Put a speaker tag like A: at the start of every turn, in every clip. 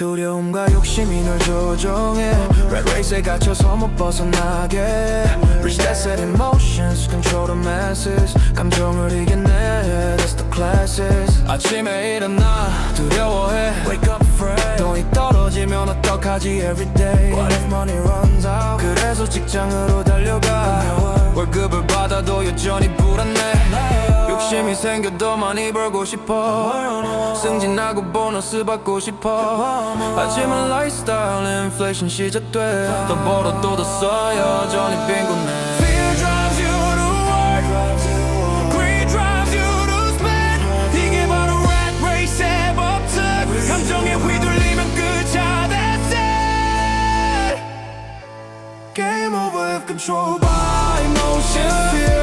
A: 두려움과 욕심이 널 조종해 Red race에 갇혀서 못 벗어나게 Reach that set emotions Control the masses 감정을 이겨내 That's the classes 아침에 일어나 두려워해 Wake up afraid 돈이 떨어지면 어떡하지 everyday What if money runs out 그래서 직장으로 달려가 월급을 받아도 여전히 불안해 욕심이 생겨 더 많이 벌고 싶어 승진하고 보너스 받고 싶어 하지만 라이프스타일 인플레이션 시작돼 더 벌어도 더써 여전히 빈곤해 controlled by emotion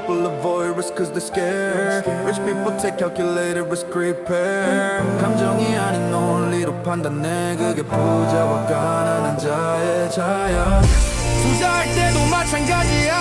A: people avoid risk cause they're scared Rich people take calculated risk repair 감정이 아닌 논리로 판단해 그게 부자와 가난한 자의 차야 투자할 때도 마찬가지야